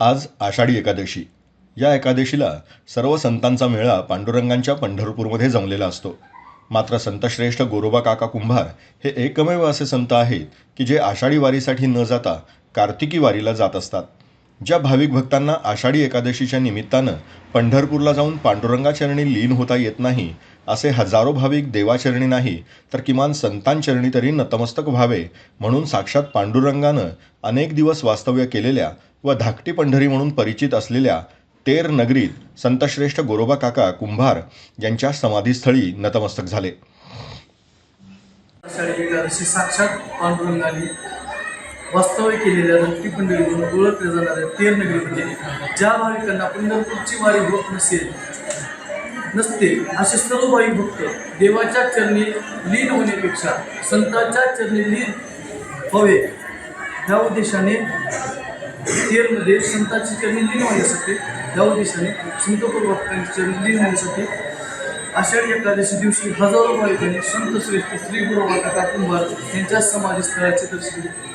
आज आषाढी एकादशी. या एकादशीला सर्व संतांचा मेळा पांडुरंगांच्या पंढरपूरमध्ये जमलेला असतो. मात्र संतश्रेष्ठ गोरोबा काका कुंभार हे एकमेव असे संत आहेत की जे आषाढी वारीसाठी न जाता कार्तिकी वारीला जात असतात. ज्या भाविक भक्तांना आषाढी एकादशीच्या निमित्तानं पंढरपूरला जाऊन पांडुरंगाचरणी लीन होता येत नाही असे हजारो भाविक देवाचरणी नाही तर किमान संतांचरणी तरी नतमस्तक व्हावे म्हणून साक्षात पांडुरंगानं अनेक दिवस वास्तव्य केलेल्या व धाकटी पंढरी म्हणून परिचित असलेल्या तेर नगरीत संतश्रेष्ठ गोरोबा काका कुंभार यांच्या समाधीस्थळी नतमस्तक झाले. एकादशी साक्षात पांडुरंगाने वास्तव्य केलेल्या धाकटी पंढरी म्हणून ओळखल्या जाणाऱ्या तेर नगरीमध्ये ज्या भाविकांना पंढरपूरची वारी होत नसेल नसते असे सर्व भाविक भक्त देवाच्या चरणी लीन होण्यापेक्षा संतांच्या चरणी लीन व्हावे. ह्या उद्देशाने तेरमध्ये संतांची चरणी लीन होण्यासाठी या उद्देशाने संतपूर भक्तांची चरणी लीन होण्यासाठी आषाढी एकादशी दिवशी हजारो भाविकांनी संत श्रेष्ठ श्री गुरु काका कुंभार यांच्या समाधीस्थळाचे दर्शन घेतले